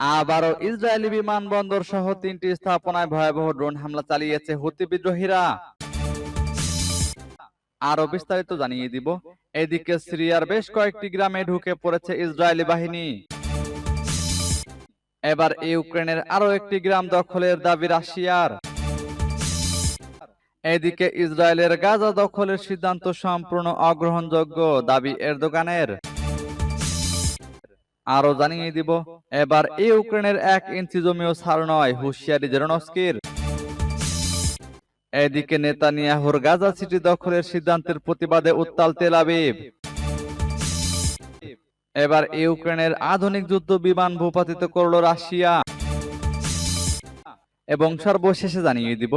আবারও ইসরায়েলি বিমানবন্দর সহ তিনটি স্থাপনায় ভয়াবহ ড্রোন হামলা চালিয়েছে হুতি বিদ্রোহীরা। আরও বিস্তারিত জানিয়ে দিব। এদিকে সিরিয়ার বেশ কয়েকটি গ্রামে ঢুকে পড়েছে ইসরায়েলি বাহিনী। এবার ইউক্রেনের আরও একটি গ্রাম দখলের দাবি রাশিয়ার। এদিকে ইসরায়েলের গাজা দখলের সিদ্ধান্ত সম্পূর্ণ অগ্রহণযোগ্য, দাবি এরদোগানের। আরও জানিয়ে দিব, এবার ইউক্রেনের এক ইঞ্চি জমিও ছাড় নয়, হুঁশিয়ারি জেরনস্কির। এদিকে নেতানিয়াহুর গাজা সিটি দখলের সিদ্ধান্তের প্রতিবাদে উত্তাল তেল আবিব। এবার ইউক্রেনের আধুনিক যুদ্ধ বিমান ভূপাতিত করল রাশিয়া। এবং সর্বশেষে জানিয়ে দিব,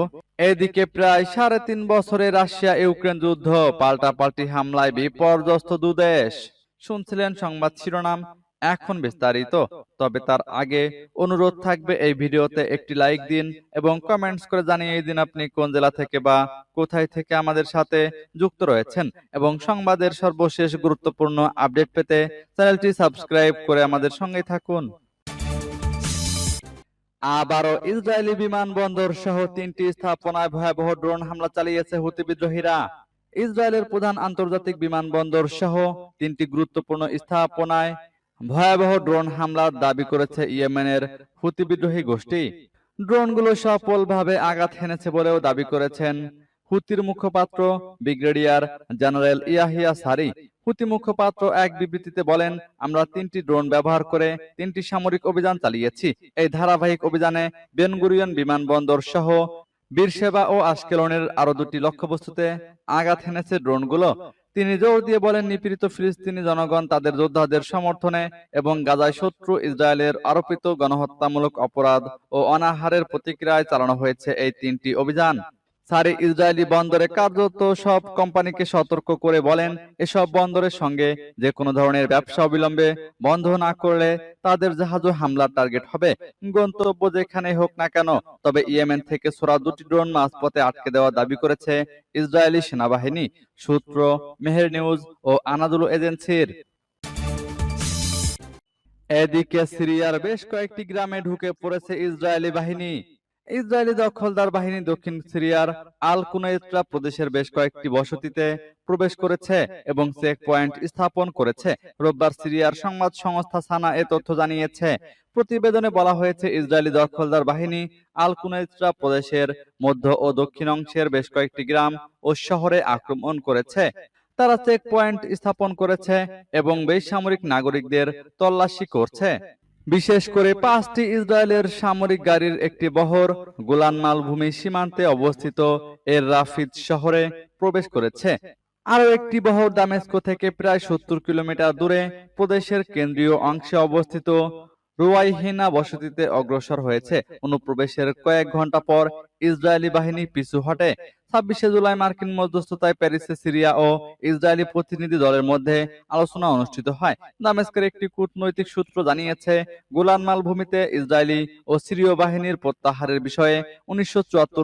এদিকে প্রায় সাড়ে তিন বছরে রাশিয়া ইউক্রেন যুদ্ধ, পাল্টাপাল্টি হামলায় বিপর্যস্ত দুদেশ। শুনছিলেন সংবাদ শিরোনাম এখন বিস্তারিত তবে তার আগে অনুরোধ থাকবে এই ভিডিওতে একটি লাইক দিন এবং কমেন্টস করে জানিয়ে দিন আপনি কোন জেলা থেকে বা কোথায় থেকে আমাদের সাথে যুক্ত রয়েছেন এবং সংবাদের সর্বশেষ গুরুত্বপূর্ণ আপডেট পেতে চ্যানেলটি সাবস্ক্রাইব করে আমাদের সঙ্গে থাকুন। আবারও ইসরায়েলি বিমানবন্দর সহ তিনটি স্থাপনায় ভয়াবহ ড্রোন হামলা চালিয়েছে হুতি বিদ্রোহীরা। ইসরায়েলের প্রধান আন্তর্জাতিক বিমানবন্দর সহ তিনটি গুরুত্বপূর্ণ স্থাপনায় ভয়াবহ ড্রোন হামলার দাবি করেছে ইয়েমেনের হুতি বিদ্রোহী গোষ্ঠী। ড্রোনগুলো সফলভাবে আঘাত হেনেছে বলেও দাবি করেছেন হুতির মুখপাত্র ব্রিগেডিয়ার জেনারেল ইয়াহিয়া সারি। হুতি মুখপাত্র এক বিবৃতিতে বলেন, আমরা তিনটি ড্রোন ব্যবহার করে তিনটি সামরিক অভিযান চালিয়েছি। এই ধারাবাহিক অভিযানে বেনগুরিয়ন বিমানবন্দর সহ বীরসেবা ও আশকেলনের আরও দুটি লক্ষ্যবস্তুতে আঘাত হেনেছে ড্রোনগুলো। তিনি জোর দিয়ে বলেন, নিপীড়িত ফিলিস্তিনি জনগণ তাদের যোদ্ধাদের সমর্থনে এবং গাজায় শত্রু ইসরায়েলের আরোপিত গণহত্যামূলক অপরাধ ও অনাহারের প্রতিক্রিয়ায় চালানো হয়েছে এই তিনটি অভিযান। সারি ইসরায়েলি বন্দরে কার্যত সব কোম্পানিকে সতর্ক করে বলেন এসব বন্দরের সঙ্গে যে কোনো ধরনের ব্যবসা অবিলম্বে বন্ধ না করলে তাদের জাহাজও হামলার টার্গেট হবে। গন্তব্য যেখানে হোক না কেন তবে ইয়েমেন থেকে ছোড়া দুটি ড্রোন মাঝপথে আটকে দেওয়া দাবি করেছে ইসরায়েলি সেনাবাহিনী সূত্র মেহের নিউজ ও আনাদুল এজেন্সির। এদিকে সিরিয়ার বেশ কয়েকটি গ্রামে ঢুকে পড়েছে ইসরায়েলি বাহিনী। ইসরায়েলি দখলদার বাহিনী দক্ষিণ সিরিয়ার আল কুনাইত্রা প্রদেশের বেশ কয়েকটি বসতিতে প্রবেশ করেছে এবং চেক পয়েন্ট স্থাপন করেছে। রোববার সিরিয়ার সংবাদ সংস্থা সানা এ তথ্য জানিয়েছে। প্রতিবেদনে বলা হয়েছে, ইসরায়েলি দখলদার বাহিনী আল কুনাইত্রা প্রদেশের মধ্য ও দক্ষিণ অংশের বেশ কয়েকটি গ্রাম ও শহরে আক্রমণ করেছে। তারা চেক পয়েন্ট স্থাপন করেছে এবং বেসামরিক নাগরিকদের তল্লাশি করছে। বিশেষ করে পাঁচটি ইসরায়েলের সামরিক গাড়ির একটি বহর গোলান মালভূমি সীমান্তে অবস্থিত এর রাফিদ শহরে প্রবেশ করেছে। আরও একটি বহর দামেস্কো থেকে প্রায় সত্তর কিলোমিটার দূরে প্রদেশের কেন্দ্রীয় অংশে অবস্থিত রুয়াইহিনা বসতিতে অগ্রসর হয়েছে। অনুপ্রবেশের কয়েক ঘণ্টা পর ইসরায়েলি বাহিনী পিছু হটে। ছাব্বিশে জুলাই মার্কিন মধ্যস্থতায় প্যারিসে সিরিয়া ও ইসরায়েলি প্রতিনিধি দলের মধ্যে আলোচনা অনুষ্ঠিত হয়। দামেস্কের একটি কূটনৈতিক সূত্র জানিয়েছে, গোলান মালভূমিতে ইসরায়েলি ও সিরীয় বাহিনীর প্রত্যাহারের বিষয়ে উনিশশো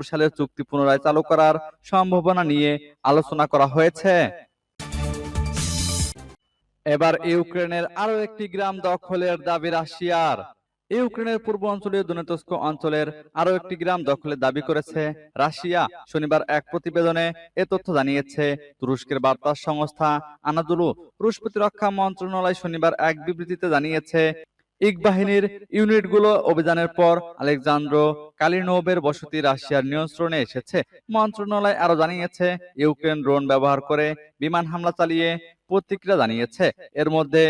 সালের চুক্তি পুনরায় চালু করার সম্ভাবনা নিয়ে আলোচনা করা হয়েছে। এবার ইউক্রেনের আরও একটি গ্রাম দখলের দাবি রাশিয়ার। ইউক্রেনের পূর্ব অঞ্চলীয় দোনেতস্ক অঞ্চলের আরও একটি গ্রাম দখলের দাবি করেছে রাশিয়া। শনিবার এক প্রতিবেদনে এ তথ্য জানিয়েছে। তুরস্কের বার্তা সংস্থা আনাদুলু রুশ প্রতিরক্ষা মন্ত্রণালয় শনিবার এক বিবৃতিতে জানিয়েছে ইক বাহিনীর ইউনিটগুলো অভিযানের পর আলেকজান্দ্রো কালিনোভের বসতি রাশিয়ার নিয়ন্ত্রণে এসেছে। মন্ত্রণালয় আরও জানিয়েছে, ইউক্রেন ড্রোন ব্যবহার করে বিমান হামলা চালিয়ে প্রতিক্রিয়া জানিয়েছে। এর মধ্যে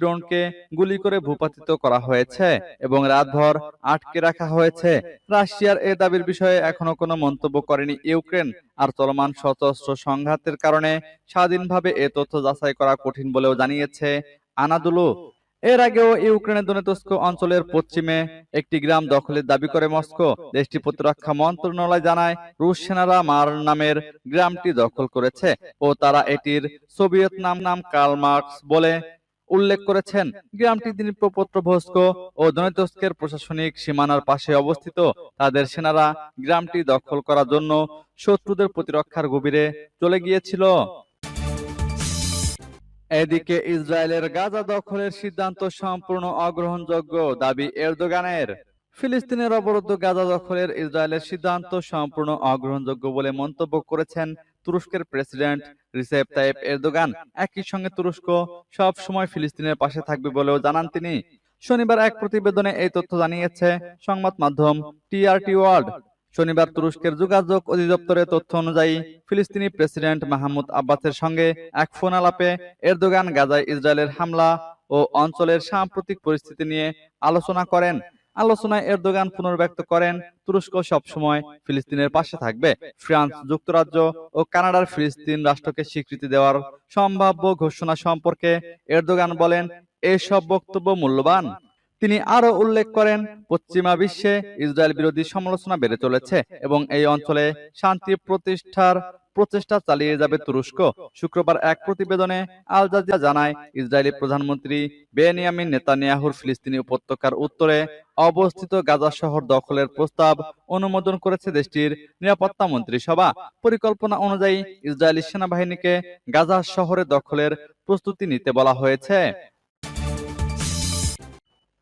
ড্রোনকে গুলি করে ভূপাতিত করা হয়েছে এবং রাতভর আটকে রাখা হয়েছে। রাশিয়ার এ দাবির বিষয়ে এখনও কোনো মন্তব্য করেনি ইউক্রেন, আর চলমান সশস্ত্র সংঘাতের কারণে স্বাধীনভাবে এ তথ্য যাচাই করা কঠিন বলেও জানিয়েছে আনাদুলু। এর আগেও ইউক্রেনের দোনেতস্ক অঞ্চলের পশ্চিমে একটি গ্রাম দখলের দাবি করে মস্কো। দেশটি প্রতিরক্ষা মন্ত্রণালয় জানায়, রুশ সেনারা মার নামের গ্রামটি দখল করেছে ও তারা এটির সোভিয়েত নাম নাম কার্ল মার্কস বলে উল্লেখ করেছেন। গ্রামটি দনিপ্রপত্রভস্ক ও দনেতস্কের প্রশাসনিক সীমানার পাশে অবস্থিত। তাদের সেনারা গ্রামটি দখল করার জন্য শত্রুদের প্রতিরক্ষার গভীরে চলে গিয়েছিল। এদিকে ইসরায়েলের গাজা দখলের সিদ্ধান্ত সম্পূর্ণ অগ্রহণযোগ্য দাবি এরদোগানের। ফিলিস্তিনের অবরুদ্ধ গাজা দখলের ইসরায়েলের সিদ্ধান্ত সম্পূর্ণ অগ্রহণযোগ্য বলে মন্তব্য করেছেন তুরস্কের প্রেসিডেন্ট রিসেপ তাইপ এরদোগান। একই সঙ্গে তুরস্ক সব সময় ফিলিস্তিনের পাশে থাকবে বলেও জানান তিনি। শনিবার এক প্রতিবেদনে এই তথ্য জানিয়েছে সংবাদ মাধ্যম টিআরটি ওয়ার্ল্ড। শনিবার তুরস্কের যোগাযোগ অধিদপ্তরের তথ্য অনুযায়ী ফিলিস্তিনি প্রেসিডেন্ট মাহমুদ আব্বাসের সঙ্গে এক ফোন আলাপে এরদোগান গাজায় ইসরায়েলের হামলা ও অঞ্চলের সাম্প্রতিক পরিস্থিতি নিয়ে আলোচনা করেন। আলোচনায় এরদোগান পুনর্ব্যক্ত করেন, তুরস্ক সবসময় ফিলিস্তিনের পাশে থাকবে। ফ্রান্স যুক্তরাজ্য ও কানাডার ফিলিস্তিন রাষ্ট্রকে স্বীকৃতি দেওয়ার সম্ভাব্য ঘোষণা সম্পর্কে এরদোগান বলেন, এসব বক্তব্য মূল্যবান। তিনি আরও উল্লেখ করেন, পশ্চিমা বিশ্বে ইসরায়েল বিরোধী সমালোচনা বেড়ে চলেছে এবং এই অঞ্চলে শান্তি প্রতিষ্ঠার প্রচেষ্টা চালিয়ে যাবে তুরস্ক। শুক্রবার এক প্রতিবেদনে আল জাজিরা জানায়, ইসরায়েলি প্রধানমন্ত্রী বেনিয়ামিন নেতানিয়াহুর ফিলিস্তিনি উপত্যকার উত্তরে অবস্থিত গাজা শহর দখলের প্রস্তাব অনুমোদন করেছে দেশটির নিরাপত্তা মন্ত্রিসভা। পরিকল্পনা অনুযায়ী ইসরায়েলি সেনাবাহিনীকে গাজা শহরে দখলের প্রস্তুতি নিতে বলা হয়েছে।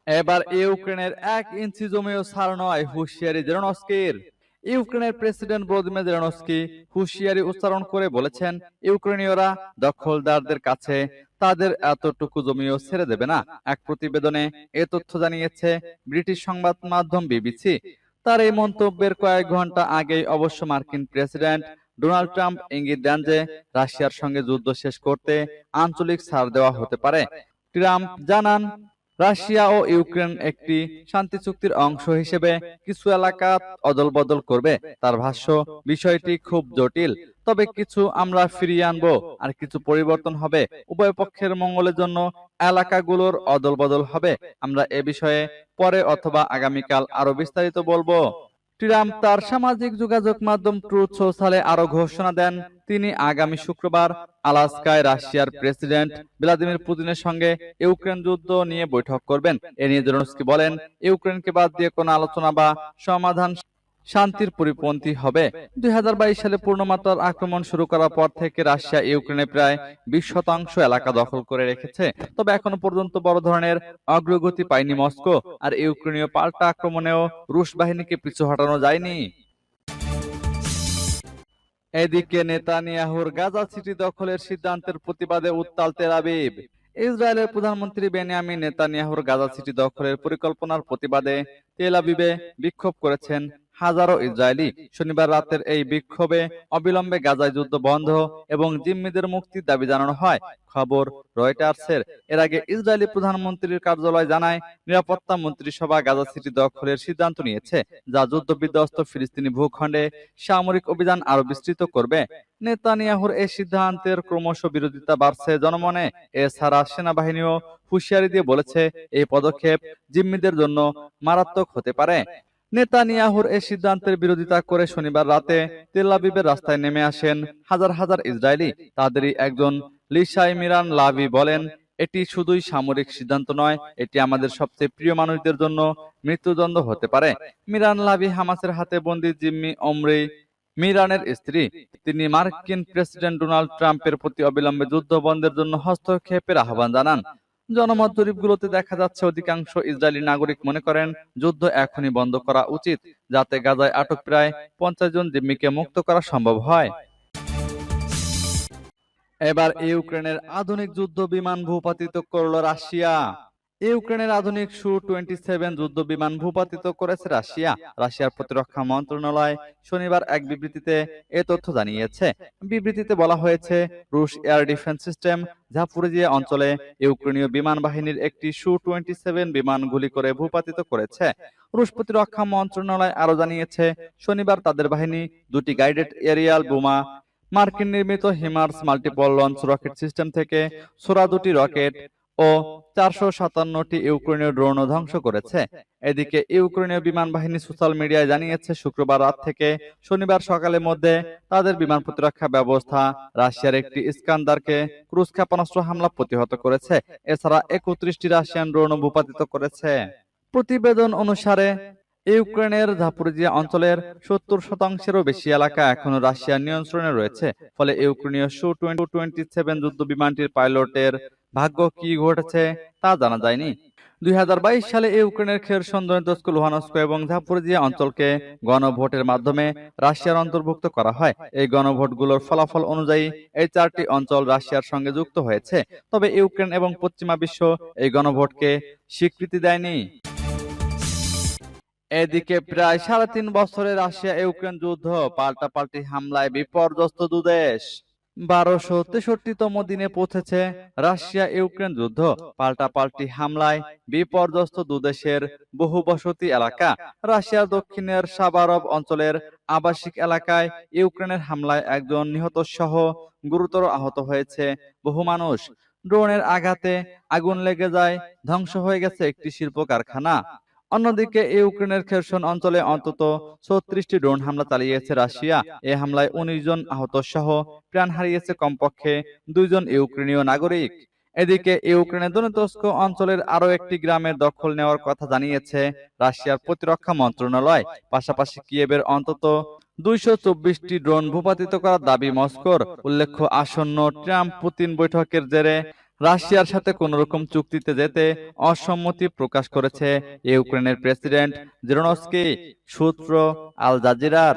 এবার ইউক্রেনের এক ইঞ্চি জমিও ছাড় নয় হুঁশিয়ারি জেরনস্কির ইউক্রেনের প্রেসিডেন্ট ভলোদিমির জেরনস্কি হুঁশিয়ারি উচ্চারণ করে বলেছেন ইউক্রেনীয়রা দখলদারদের কাছে তাদের এতটুকু জমিও ছেড়ে দেবে না। এক প্রতিবেদনে এ তথ্য জানিয়েছে ব্রিটিশ সংবাদ মাধ্যম বিবিসি। তার এই মন্তব্যের কয়েক ঘণ্টা আগেই অবশ্য মার্কিন প্রেসিডেন্ট ডোনাল্ড ট্রাম্প ইঙ্গিত দেন যে রাশিয়ার সঙ্গে যুদ্ধ শেষ করতে আঞ্চলিক ছাড় দেওয়া হতে পারে। ট্রাম্প জানান রাশিয়া ও ইউক্রেন একটি শান্তি চুক্তির অংশ হিসেবে কিছু এলাকা অদল বদল করবে। তার ভাষ্য, বিষয়টি খুব জটিল। তবে কিছু আমরা ফিরিয়ে আনব আর কিছু পরিবর্তন হবে। উভয় পক্ষের মঙ্গলের জন্য এলাকাগুলোর অদল বদল হবে। আমরা এ বিষয়ে পরে অথবা আগামীকাল আরও বিস্তারিত বলব। ট্রাম্প তার সামাজিক যোগাযোগ মাধ্যম ট্রুথ সোশ্যালে আরও ঘোষণা দেন। তিনি আগামী শুক্রবার আলাস্কায় রাশিয়ার প্রেসিডেন্ট ভ্লাদিমির পুতিনের সঙ্গে ইউক্রেন যুদ্ধ নিয়ে বৈঠক করবেন। এ নিয়ে জেলেনস্কি বলেন, ইউক্রেনকে বাদ দিয়ে কোনো আলোচনা বা সমাধান শান্তির পরিপন্থী হবে। দুই হাজার বাইশ সালে পূর্ণমাত্রার আক্রমণ শুরু করার পর থেকে রাশিয়া ইউক্রেনে প্রায় বিশ শতাংশ এলাকা দখল করে রেখেছে। তবে এখনও পর্যন্ত বড় ধরনের অগ্রগতি পায়নি মস্কো আর ইউক্রেনীয় পাল্টা আক্রমণেও রুশ বাহিনীকে পিছু হটানো যায়নি। এদিকে নেতানিয়াহুর গাজা সিটি দখলের সিদ্ধান্তের প্রতিবাদে উত্তাল তেল আবিব। ইসরায়েলের প্রধানমন্ত্রী বেনিয়ামিন নেতানিয়াহুর গাজা সিটি দখলের পরিকল্পনার প্রতিবাদে তেল আবিবে বিক্ষোভ করেছেন হাজারো ইসরায়েলি শনিবার রাতের এই বিক্ষোভে অবিলম্বে গাজায় যুদ্ধ বন্ধ এবং জিম্মিদের মুক্তির দাবি জানানো হয়। খবর রয়টার্সের। এর আগে ইসরায়েলি প্রধানমন্ত্রীর কার্যালয় জানায়, নিরাপত্তা মন্ত্রিসভা গাজা সিটি দখলের সিদ্ধান্ত নিয়েছে, যা যুদ্ধ বিধ্বস্ত ফিলিস্তিনি ভূখণ্ডে সামরিক অভিযান আরও বিস্তৃত করবে। নেতানিয়াহুর এই সিদ্ধান্তের ক্রমশ বিরোধিতা বাড়ছে জনমনে। এছাড়া সেনাবাহিনীও হুঁশিয়ারি দিয়ে বলেছে, এই পদক্ষেপ জিম্মিদের জন্য মারাত্মক হতে পারে। নেতানিয়াহুর এই সিদ্ধান্তের বিরোধিতা করে শনিবার রাতে তেল আবিবের রাস্তায় নেমে আসেন হাজার হাজার ইসরায়েলি। তাদেরই একজন লিসাই মিরান লাভি বলেন, এটি শুধুই সামরিক সিদ্ধান্ত নয়, এটি আমাদের সবচেয়ে প্রিয় মানুষদের জন্য মৃত্যুদণ্ড হতে পারে। মিরান লাভি হামাসের হাতে বন্দি জিম্মি অমরি মিরানের স্ত্রী। তিনি মার্কিন প্রেসিডেন্ট ডোনাল্ড ট্রাম্পের প্রতি অবিলম্বে যুদ্ধ বন্ধের জন্য হস্তক্ষেপের আহ্বান জানান। জনমত জরিপগুলোতে দেখা যাচ্ছে অধিকাংশ ইসরায়েলি নাগরিক মনে করেন যুদ্ধ এখনই বন্ধ করা উচিত, যাতে গাজায় আটক প্রায় পঞ্চাশ জন জিম্মিকে মুক্ত করা সম্ভব হয়। এবার ইউক্রেনের আধুনিক যুদ্ধ বিমান ভূপাতিত করল রাশিয়া। ইউক্রেনের আধুনিক সু টোয়েন্টি সেভেন যুদ্ধ বিমান ভূপাতিত করেছে রাশিয়া। রাশিয়ার প্রতিরক্ষা মন্ত্রণালয় শনিবার এক বিবৃতিতে এ তথ্য জানিয়েছে। বিবৃতিতে বলা হয়েছে, রুশ এয়ার ডিফেন্স সিস্টেম ঝাপুরিজিয়া অঞ্চলে ইউক্রেনীয় বিমান বাহিনীর একটি সু টোয়েন্টি সেভেন বিমান গুলি করে ভূপাতিত করেছে। রুশ প্রতিরক্ষা মন্ত্রণালয় আরও জানিয়েছে, শনিবার তাদের বাহিনী দুটি গাইডেড এরিয়াল বোমা, মার্কিন নির্মিত HIMARS multiple launch rocket system থেকে সোরা দুটি রকেট ও চারশো সাতান্নটি ইউক্রেনীয় ড্রোনও ধ্বংস করেছে। এদিকে ইউক্রেনীয় বিমান বাহিনী সোশ্যাল মিডিয়ায় জানিয়েছে, শুক্রবার রাত থেকে শনিবার সকালের মধ্যে তাদের বিমান প্রতিরক্ষা ব্যবস্থা রাশিয়ার একটি ইস্কান্দারকে ক্রুজ ক্ষেপণাস্ত্র হামলা প্রতিহত করেছে। এছাড়া একত্রিশটি রাশিয়ান ড্রোন ভূপাতিত করেছে। প্রতিবেদন অনুসারে, ইউক্রেনের জাপোরিজিয়া অঞ্চলের সত্তর শতাংশেরও বেশি এলাকা এখনও রাশিয়ার নিয়ন্ত্রণে রয়েছে। ফলে ইউক্রেনীয় সু টোয়েন্টি সেভেন যুদ্ধ বিমানটির পাইলটের ভাগ্য কি ঘটেছে তা জানা যায়নি। দুই সালে ইউক্রেনের খেরসন দনেতস্ক লুহানস্ক এবং জাপোরিজিয়া অঞ্চলকে গণভোটের মাধ্যমে রাশিয়ার অন্তর্ভুক্ত করা হয়। এই গণভোটগুলোর ফলাফল অনুযায়ী এই চারটি অঞ্চল রাশিয়ার সঙ্গে যুক্ত হয়েছে। তবে ইউক্রেন এবং পশ্চিমা বিশ্ব এই গণভোটকে স্বীকৃতি দেয়নি। এদিকে প্রায় সাড়ে তিন বছরে রাশিয়া ইউক্রেন যুদ্ধ পাল্টাপাল্টি হামলায় বিপর্যস্ত দুদেশ। বারোশো তেষট্টিতম দিনে পৌঁছেছে রাশিয়া ইউক্রেন যুদ্ধ। পাল্টাপাল্টি হামলায় বিপর্যস্ত দুদেশের বহু বসতি এলাকা। রাশিয়ার দক্ষিণের সাবারব অঞ্চলের আবাসিক এলাকায় ইউক্রেনের হামলায় একজন নিহত সহ গুরুতর আহত হয়েছে বহু মানুষ। ড্রোনের আঘাতে আগুন লেগে যায়, ধ্বংস হয়ে গেছে একটি শিল্প কারখানা অন্যদিকে ইউক্রেনের খেরসন অঞ্চলে অন্তত ছত্রিশটি ড্রোন হামলা চালিয়েছে রাশিয়া। এ হামলায় উনিশ জন আহত সহ প্রাণ হারিয়েছে কমপক্ষে দুইজন ইউক্রেনীয় নাগরিক। এদিকে ইউক্রেনের দনেতস্ক অঞ্চলের আরও একটি গ্রামের দখল নেওয়ার কথা জানিয়েছে রাশিয়ার প্রতিরক্ষা মন্ত্রণালয়। পাশাপাশি কিয়েবের অন্তত দুইশো চব্বিশটি ড্রোন ভূপাতিত করার দাবি মস্কোর। উল্লেখ্য, আসন্ন ট্রাম্প পুতিন বৈঠকের জেরে রাশিয়ার সাথে কোন রকম চুক্তিতে যেতে অসম্মতি প্রকাশ করেছে ইউক্রেনের প্রেসিডেন্ট জেরোনস্কি, সূত্র আল জাজিরার।